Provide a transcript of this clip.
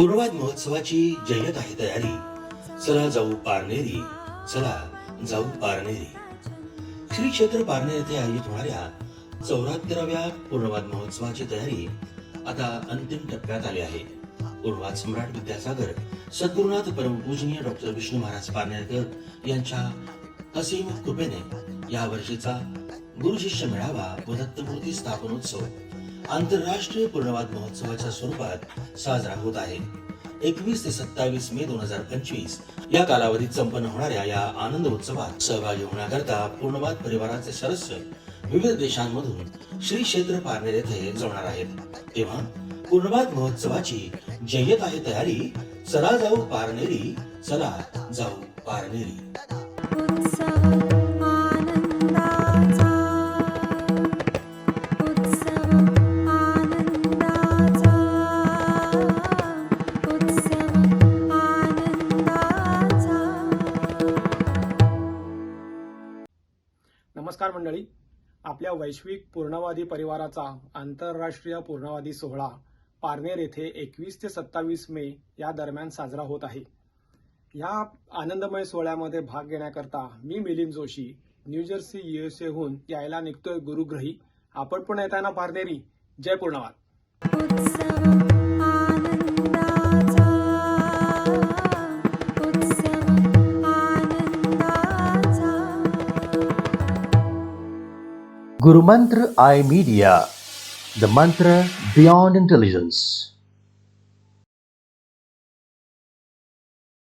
पूर्वाद महोत्सवाची जय्यत आहे तयारी. चला जाऊ पारनेरी चला जाऊ पारनेरी. श्री क्षेत्र पारनेर येथे आयोजित होणाऱ्या चौऱ्याहत्तराव्या पूर्णवाद महोत्सवाची तयारी आता अंतिम टप्प्यात आली आहे. पूर्वाद सम्राट विद्यासागर सद्गुरुनाथ परमपूजनीय डॉक्टर विष्णू महाराज पारनेरकर यांच्या असीम कृपेने या वर्षीचा गुरु शिष्य मेळावा व दत्तमूर्ती स्थापनोत्सव आंतरराष्ट्रीय पूर्णवाद महोत्सवाच्या स्वरूपात साजरा होत आहे. एकवीस ते सत्तावीस मे दोन हजार पंचवीस या कालावधीत संपन्न होणाऱ्या या आनंद उत्सवात सहभागी होण्याकरता पूर्णवाद परिवाराचे सदस्य विविध देशांमधून श्री क्षेत्र पारनेर येथे जमणार आहेत. तेव्हा पूर्णवाद महोत्सवाची जय्यत आहे तयारी चला जाऊ पारनेरी चला जाऊ पारनेरी. नमस्कार मंडळी. आपल्या वैश्विक पूर्णवादी परिवाराचा आंतरराष्ट्रीय पूर्णवादी सोहळा पारनेर येथे एकवीस ते सत्तावीस मे या दरम्यान साजरा होत आहे. या आनंदमय सोहळ्यामध्ये भाग घेण्याकरता मी मिलिंद जोशी न्यूजर्सी युएसएहून यायला निघतोय गुरुग्रही. आपण पण येताना पारनेरी. जय पूर्णवाद. Guru Mantra I Media, the mantra beyond intelligence.